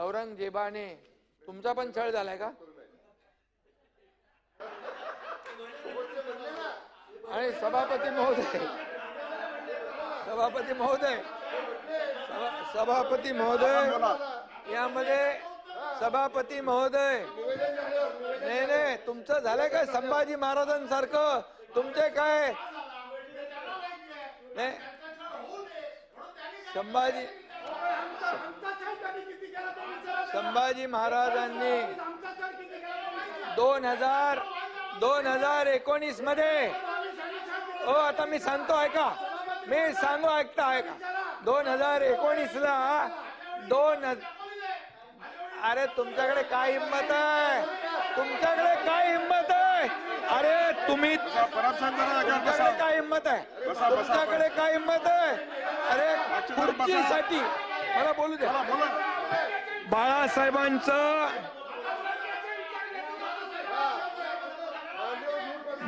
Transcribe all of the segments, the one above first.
औरंगजेबाने तुमचा पण छळ झालाय का? आणि सभापती महोदय सभापती महोदय सभा- सभापती महोदय यामध्ये सभापती महोदय नाही नाही तुमचं झालंय काय संभाजी महाराजांसारखं? तुमचे काय? नाही संभाजी संभाजी महाराजांनी दोन हजार दोन हजार एकोणीसमध्ये हो आता मी सांगतो ऐका. मी सांगू ऐकता ऐका. दोन हजार एकोणीस ला दोन अरे तुमच्याकडे काय हिंमत आहे? तुमच्याकडे काय हिंमत आहे? अरे तुम्ही काय हिंमत आहे? तुमच्याकडे काय हिंमत आहे? अरे खुर्चीसाठी मला बोलू द्या बाळासाहेबांचं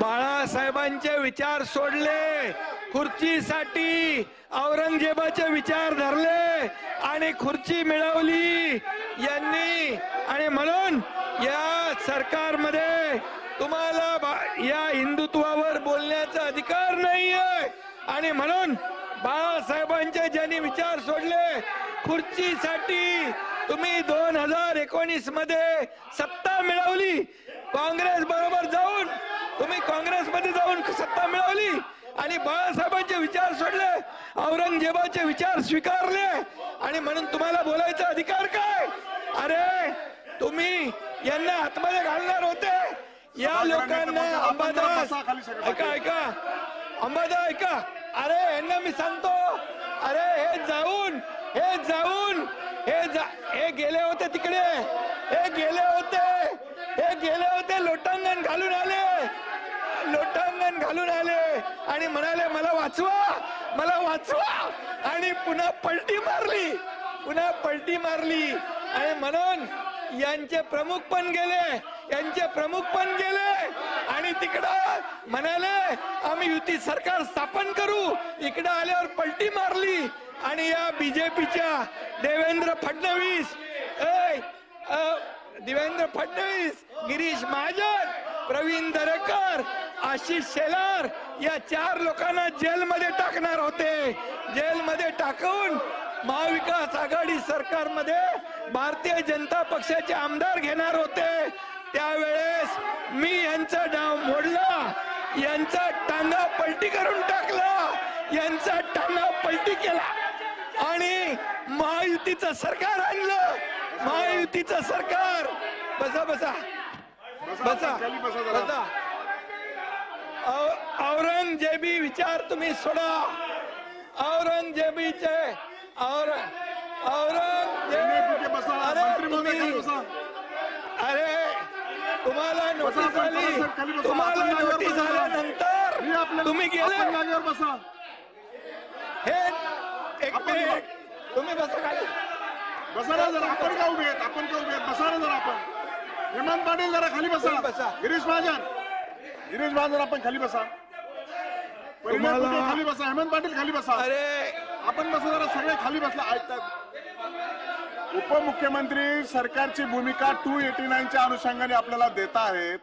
बाळासाहेबांचे विचार सोडले खुर्चीसाठी औरंगजेबाचे विचार धरले आणि खुर्ची मिळवली. यांनी आणि म्हणून या सरकारमध्ये तुम्हाला या हिंदुत्वावर बोलण्याचा अधिकार नाही आहे आणि म्हणून बाळासाहेबांचे ज्यांनी विचार सोडले खुर्चीसाठी तुम्ही दोन हजार एकोणीसमध्ये सत्ता मिळवली. काँग्रेस बरोबर जाऊन तुम्ही काँग्रेसमध्ये जाऊन सत्ता मिळवली. आणि बाळासाहेबांचे विचार सोडले औरंगजेबाचे विचार स्वीकारले. आणि म्हणून तुम्हाला बोलायचा अधिकार काय? अरे तुम्ही यांना आतमध्ये घालणार होते. या लोकांना अंबादास. ऐका ऐका. अंबादा ऐका. अरे यांना मी सांगतो. अरे हे जाऊन हे जाऊन हे जा हे गेले होते तिकडे. हे गेले होते. हे गेले होते लोटांगण घालून आले. लोटांगण घालून आले. आणि म्हणाले मला वाचवा मला वाचवा. आणि पुन्हा पलटी मारली. पुन्हा पलटी मारली. आणि म्हणून यांचे प्रमुख पण गेले. यांचे प्रमुख पण गेले. आणि तिकडं म्हणाले आम्ही युती सरकार स्थापन करू. इकडं आल्यावर पलटी मारली आणि या बीजेपीच्या देवेंद्र फडणवीस. देवेंद्र फडणवीस गिरीश महाजन प्रवीण दरेकर आशिष शेलार या चार लोकांना जेलमध्ये टाकणार होते. जेलमध्ये टाकून महाविकास आघाडी सरकारमध्ये भारतीय जनता पक्षाचे आमदार घेणार होते. त्यावेळेस मी यांचा नाव मोडलं. यांचा टांगा पलटी करून टाकला. यांचा टांगा पलटी केला. आणि महायुतीचं सरकार आणलं. महायुतीचं सरकार. बसा बसा. बसा बसा. औरंगजेबी विचार तुम्ही सोडा. औरंगजेबीचे? औरंगजेब अरे तुम्ही नोटीस बसा, आली बसा, खाली बसा. तुम्हाला नोटीस. आल्यानंतर तुम्ही गेले. बसा. हे एक मिनिट. तुम्ही बसा खाली. बसा ना जरा. आपण का उभे आहेत? आपण का उभे आहेत? बसा ना जरा आपण. हेमंत पाटील जरा खाली बसा. बसा. गिरीश महाजन. गिरीश महाजन आपण खाली बसा. खाली बसा. हेमंत पाटील खाली बसा. अरे. आपण बसा जरा. सगळे खाली बसला. ऐकतात. उपमुख्यमंत्री सरकारची भूमिका टू एटी नाईनच्या अनुषंगाने आपल्याला देत आहेत.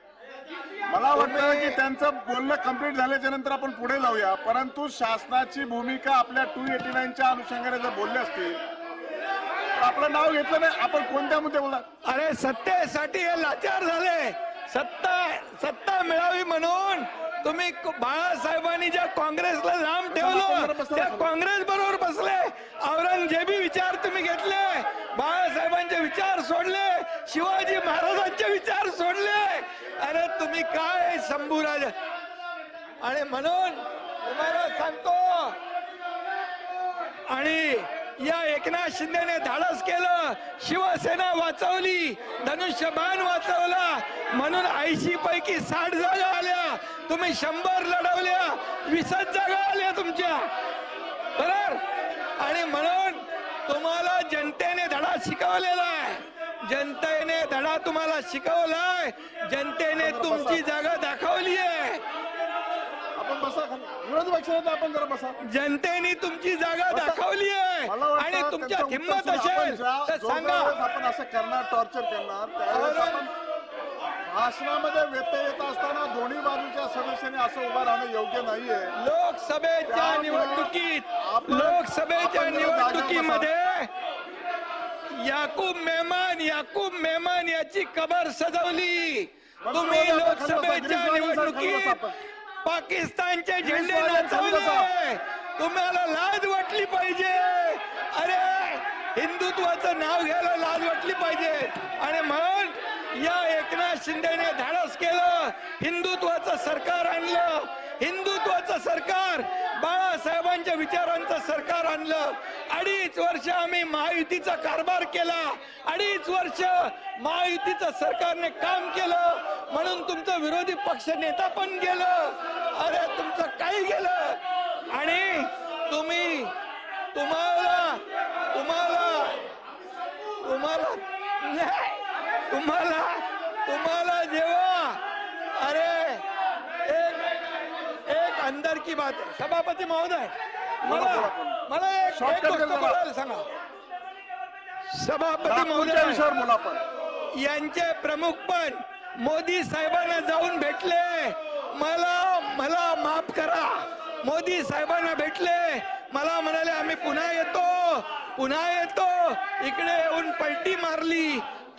मला वाटतं की त्यांचं बोलणं कंप्लीट झाल्याच्यानंतर आपण पुढे जाऊया. परंतु शासनाची भूमिका आपल्या टू एटी नाईनच्या अनुषंगाने जर बोलले असतील तर आपलं नाव घेतलं नाही. आपण कोणत्या मुद्दे बोलला अरे सत्तेसाठी हे लाचार झाले. सत्ता सत्ता मिळावी म्हणून तुम्ही बाळासाहेबांनी ज्या काँग्रेसला लांब ठेवलं त्या काँग्रेस बरोबर बसले. औरंगजेबी विचार तुम्ही घेतले. बाळासाहेबांचे विचार सोडले शिवाजी महाराजांचे विचार सोडले. अरे तुम्ही काय शंभूराज? आणि म्हणून तुम्हाला सांगतो आणि या एकनाथ शिंदेने धाडस केलं शिवसेना वाचवली धनुष्यबाण वाचवला. म्हणून ऐंशी पैकी साठ जागा आल्या. तुम्ही शंभर लढवल्या वीसच जागा आल्या तुमच्या. तुम्हाला जनतेने धडा शिकवलेला आहे. जनतेने धडा तुम्हाला शिकवलाय जनतेने तुमची जागा दाखवली आहे. आपण बसा. विरोधी पक्षाने आपण जरा बसा. जनतेने तुमची जागा. दाखवली आहे. आणि तुमच्या हिंमत असेल तर सांगा. आपण असं करणार टॉर्चर करणार भाषणामध्ये व्यत्यय येत असताना दोन्ही बाजूच्या सदस्यांनी असं उभं राहणं योग्य नाहीये. लोकसभेच्या निवडणुकीत लोकसभेच्या निवडणुकीमध्ये याकूब मेहमान याकूब मेहमान याची कबर सजवली. तुम्ही लोकसभेच्या निवडणुकीत. पाकिस्तानचे झेंडे नाचवले. तुम्हाला लाज वाटली पाहिजे. अरे हिंदुत्वाचं नाव घ्यायला लाज वाटली पाहिजे. आणि म्हणून या एकनाथ शिंदेने धाडस केलं. हिंदुत्वाचं सरकार आणलं. हिंदुत्वाचं सरकार बाळासाहेबांच्या विचारांचं सरकार आणलं. अडीच वर्ष आम्ही महायुतीचा कारभार केला. अडीच वर्ष महायुतीचं सरकारने काम केलं. म्हणून तुमचं विरोधी पक्ष नेता पण गेलं. अरे तुमचं काही गेलं. आणि तुम्ही तुम्हाला तुम्हाला तुम्हाला नाही, तुम्हाला तुम्हाला जेव्हा अरे एक एक अंदर की बात आहे. सभापती महोदय मला मला एक एक गोष्ट. बोलायला सांगा. सभापती महोदय यांचे प्रमुख पण मोदी साहेबांना जाऊन भेटले. मला मला माफ करा. मोदी साहेबांना भेटले. मला म्हणाले आम्ही पुन्हा येतो पुन्हा येतो. इकडे येऊन पलटी मारली.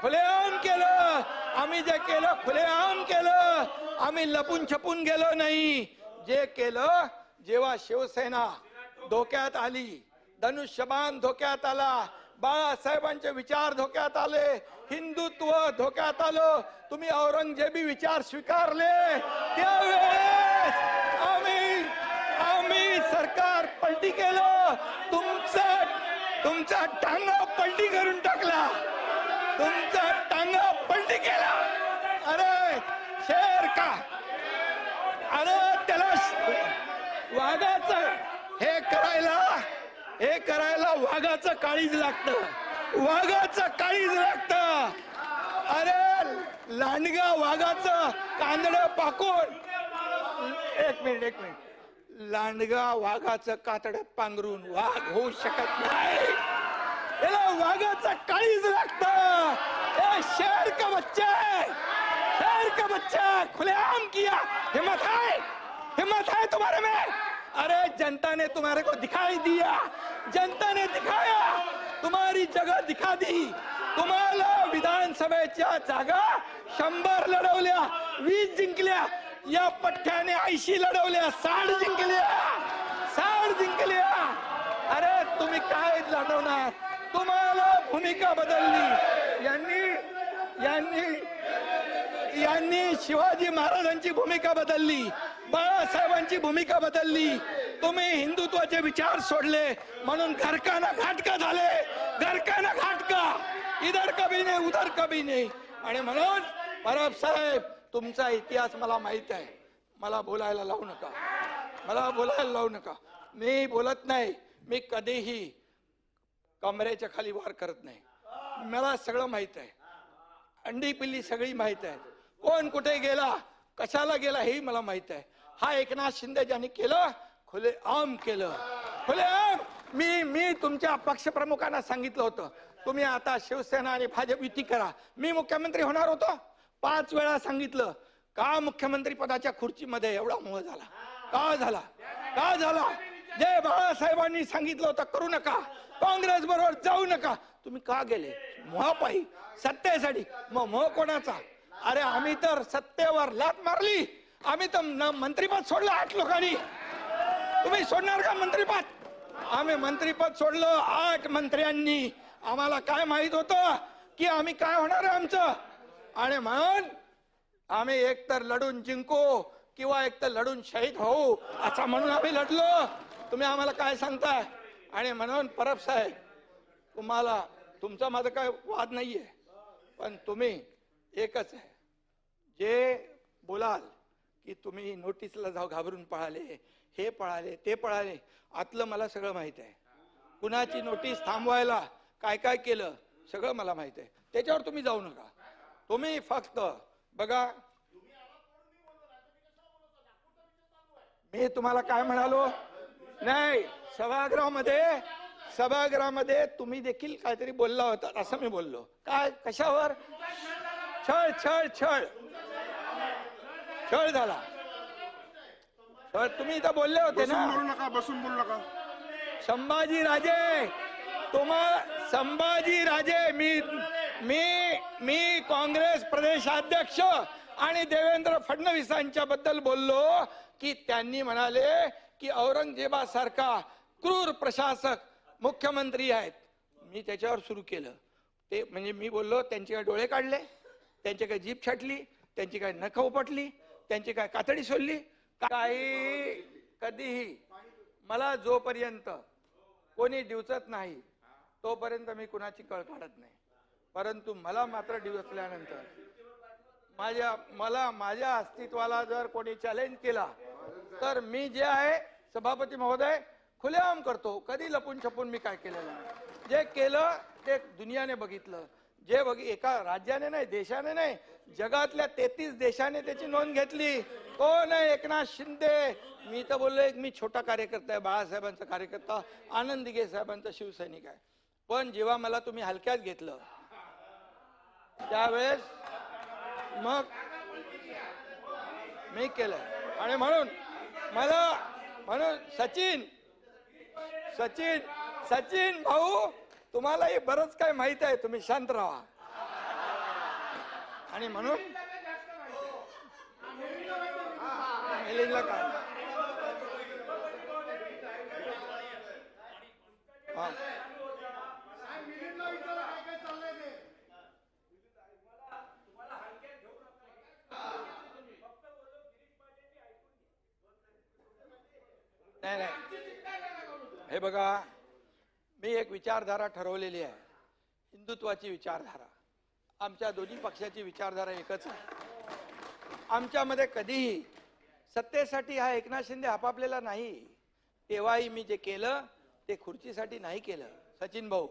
खुलेआम केलं. आम्ही जे केलं खुलेआम केलं. आम्ही लपून छपून गेलो नाही. जे केलं जेव्हा शिवसेना धोक्यात आली धनुष्यबाण धोक्यात आला बाळासाहेबांचे विचार धोक्यात आले हिंदुत्व धोक्यात आलं तुम्ही औरंगजेबी विचार स्वीकारले त्यावेळेस आम्ही आम्ही सरकार पलटी केलं. तुमचं तुमचा टांगा पलटी करून टाकला. तुमचा टांग पलटी केला. अरे शेर का? अरे त्याला वाघाच वाघाचं हे करायला हे करायला वाघाचं काळीज लागत. वाघाचं काळीज लागत. अरे लांडगा वाघाचं कांदड पाकून. एक मिनिट एक मिनिट. लांडगा वाघाचं कातड पांघरून वाघ होऊ शकत नाही. याला वाघाचा काळीज लागत. शेर का बच्चा है? शेर का बच्चा खुलेआम किया। हिम्मत है? हिम्मत है तुम्हारे में? अरे जनता ने तुम्हारे को दिखाई दिया। जनता ने दिखाया। तुम्हारी जगह दिखा दी। तुम्हाला विधानसभेच्या जागा शंभर लढवल्या वीस जिंकल्या या पठ्ठ्याने ऐंशी लढवल्या साठ जिंकल्या साठ जिंकल्या. अरे तुम्ही काय लढवणार? तुम्हाला भूमिका बदलली. यांनी यांनी यांनी शिवाजी महाराजांची भूमिका बदलली. बाळासाहेबांची भूमिका बदलली. तुम्ही हिंदुत्वाचे विचार सोडले. म्हणून घरकाना घाटका झाले. घरकाना घाटका. इधर कभी नाही उधर कभी नाही. आणि म्हणून परब साहेब तुमचा इतिहास मला माहीत आहे. मला बोलायला लावू नका. मला बोलायला लावू नका. मी बोलत नाही. मी कधीही कमरेच्या खाली वार करत नाही. मला सगळं माहीत आहे. अंडी पिल्ली सगळी माहीत आहे. कोण कुठे गेला कशाला गेला हेही मला माहीत आहे. हा एकनाथ शिंदे ज्यांनी केलं खुले आम केलं. खुले आम! मी मी तुमच्या पक्षप्रमुखांना सांगितलं होतं. तुम्ही आता शिवसेना आणि भाजप युती करा. मी मुख्यमंत्री होणार होतो. पाच वेळा सांगितलं का मुख्यमंत्री पदाच्या खुर्चीमध्ये एवढा मोह झाला? का झाला? का झाला? जे बाळासाहेबांनी सांगितलं होतं करू नका. काँग्रेस बरोबर जाऊ नका. तुम्ही का गेले? मोहापायी सत्तेसाठी. मग मोह कोणाचा? अरे आम्ही तर सत्तेवर लात मारली. आम्ही तर न- मंत्रीपद सोडलं आठ लोकांनी. तुम्ही सोडणार का मंत्रीपद? आम्ही मंत्रीपद सोडलं आठ मंत्र्यांनी. आम्हाला काय माहीत होतं की आम्ही काय होणार आहे आमचं? आणि म्हणून आम्ही एकतर लढून जिंकू किंवा एकतर लढून शहीद होऊ असं म्हणून आम्ही लढलो. तुम्ही आम्हाला काय सांगताय? आणि म्हणून परब साहेब तुम्हाला तुमचा माझा काय वाद नाही आहे पण तुम्ही एकच आहे. जे बोलाल की तुम्ही नोटीसला जाऊ घाबरून पळाले हे पळाले ते पळाले आतलं मला सगळं माहीत आहे. कुणाची नोटीस थांबवायला काय काय केलं सगळं मला माहीत आहे. त्याच्यावर तुम्ही जाऊ नका. तुम्ही फक्त बघा मी तुम्हाला काय म्हणालो? नाही सभागृहामध्ये सभागृहामध्ये तुम्ही देखील काहीतरी बोलला होता असं मी बोललो. काय कशावर? छळ छळ छळ. छळ झाला. तर तुम्ही इथं बोलले होते बसून ना बोलू नका बसून बोलू नका. संभाजी राजे तुम्हा संभाजी राजे मी मी मी काँग्रेस प्रदेशाध्यक्ष आणि देवेंद्र फडणवीसांच्या बद्दल बोललो की त्यांनी म्हणाले की औरंगजेबासारखा क्रूर प्रशासक मुख्यमंत्री आहेत. मी त्याच्यावर सुरू केलं. ते म्हणजे मी बोललो त्यांचे काय डोळे काढले त्यांची काय जीप छाटली त्यांची काय नख उपटली त्यांची काय कातडी सोडली. काही कधीही मला जोपर्यंत कोणी दिवचत नाही तोपर्यंत मी कुणाची कळ काढत नाही. परंतु मला मात्र डिवचल्यानंतर माझ्या मला माझ्या अस्तित्वाला जर कोणी चॅलेंज केला तर मी जे आहे सभापती महोदय खुलेआम करतो. कधी लपून छपून मी काय केलेलं नाही. जे केलं ते दुनियाने बघितलं. जे बघ एका राज्याने नाही देशाने नाही जगातल्या तेहतीस देशाने त्याची नोंद घेतली. हो कोण आहे एकनाथ शिंदे. मी तर बोललो एक मी छोटा कार्यकर्ता आहे बाळासाहेबांचा कार्यकर्ता आनंद दिघे साहेबांचा शिवसैनिक आहे. पण जेव्हा मला तुम्ही हलक्यात घेतलं त्यावेळेस मग मी केलं. आणि म्हणून मला म्हणून सचिन सचिन सचिन भाऊ तुम्हालाही बरंच काय माहीत आहे तुम्ही शांत राहा आणि म्हणून काय नाही नाही हे बघा मी एक विचारधारा ठरवलेली आहे. हिंदुत्वाची विचारधारा. आमच्या दोन्ही पक्षाची विचारधारा एकच आहे. आमच्यामध्ये कधीही सत्तेसाठी हा एकनाथ शिंदे आपापलेला नाही. तेव्हाही मी जे केलं ते खुर्चीसाठी नाही केलं. सचिन भाऊ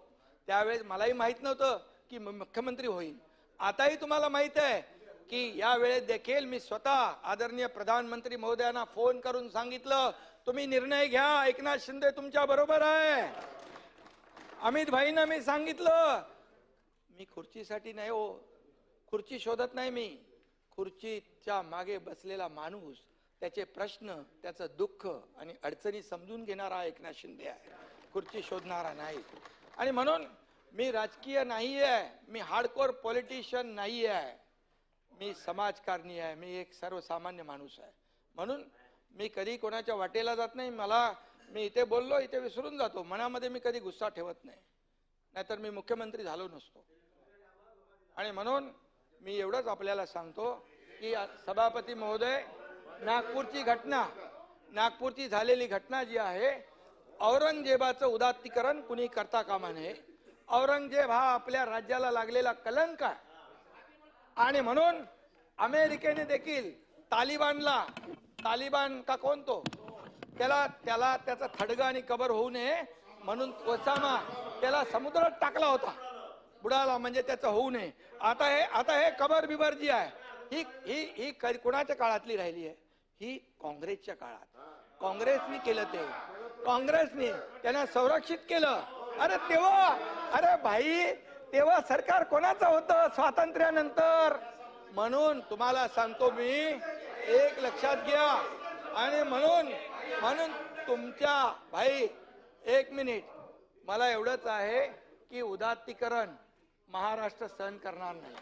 त्यावेळेस मलाही माहीत नव्हतं की मुख्यमंत्री होईल. आताही तुम्हाला माहीत आहे की यावेळेस देखील मी स्वतः आदरणीय प्रधानमंत्री महोदयांना फोन करून सांगितलं तुम्ही निर्णय घ्या एकनाथ शिंदे तुमच्या बरोबर आहे. अमित भाईंना मी सांगितलं मी खुर्चीसाठी नाही हो खुर्ची शोधत नाही मी. खुर्चीच्या मागे बसलेला माणूस त्याचे प्रश्न त्याचं दुःख आणि अडचणी समजून घेणारा एकनाथ शिंदे आहे. खुर्ची शोधणारा नाही. आणि म्हणून मी राजकीय नाही आहे मी हार्डकोर पॉलिटिशियन नाही आहे मी समाजकारणी आहे मी एक सर्वसामान्य माणूस आहे. म्हणून मी कधी कोणाच्या वाटेला जात नाही मला मी इथे बोललो इथे विसरून जातो मनामध्ये मी कधी गुस्सा ठेवत नाही. नाहीतर मी मुख्यमंत्री झालो नसतो. आणि म्हणून मी एवढंच आपल्याला सांगतो की सभापती महोदय नागपूरची घटना नागपूरची झालेली घटना जी आहे औरंगजेबाचं उदात्तीकरण कुणी करता कामा नये. औरंगजेब हा आपल्या राज्याला लागलेला कलंक आहे. आणि म्हणून अमेरिकेने देखील तालिबानला तालिबान का कोण तो? त्याला त्याला त्याचा थडगा आणि कबर होऊ नये म्हणून ओसामा त्याला समुद्रात टाकला होता. बुडाला म्हणजे त्याचं होऊ नये. आता हे आता हे कबर बिबर जी आहे. ही ही ही कुणाच्या काळातली राहिली आहे? ही काँग्रेसच्या काळात. काँग्रेसने केलं ते. काँग्रेसने त्यांना संरक्षित केलं. अरे तेव्हा अरे भाई तेव्हा सरकार कोणाचं होतं स्वातंत्र्यानंतर? म्हणून तुम्हाला सांगतो मी एक लक्षात घ्या. आणि म्हणून म्हणून तुमच्या भाई एक मिनिट. मला एवढंच आहे की उदात्तीकरण महाराष्ट्र सहन करणार नाही.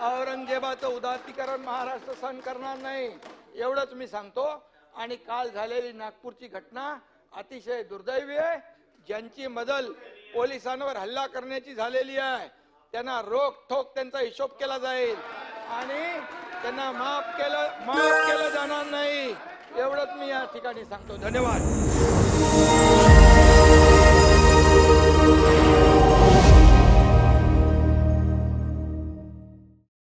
औरंगजेबाचं उदात्तीकरण महाराष्ट्र सहन करणार नाही. एवढंच मी सांगतो. आणि काल झालेली नागपूरची घटना अतिशय दुर्दैवी आहे. ज्यांची मदल पोलिसांवर हल्ला करण्याची झालेली आहे. त्यांना रोख ठोक त्यांचा हिशोब केला जाईल. आणि त्यांना माफ केलं माफ केलं जाणार नाही. एवढंच मी या ठिकाणी सांगतो. धन्यवाद.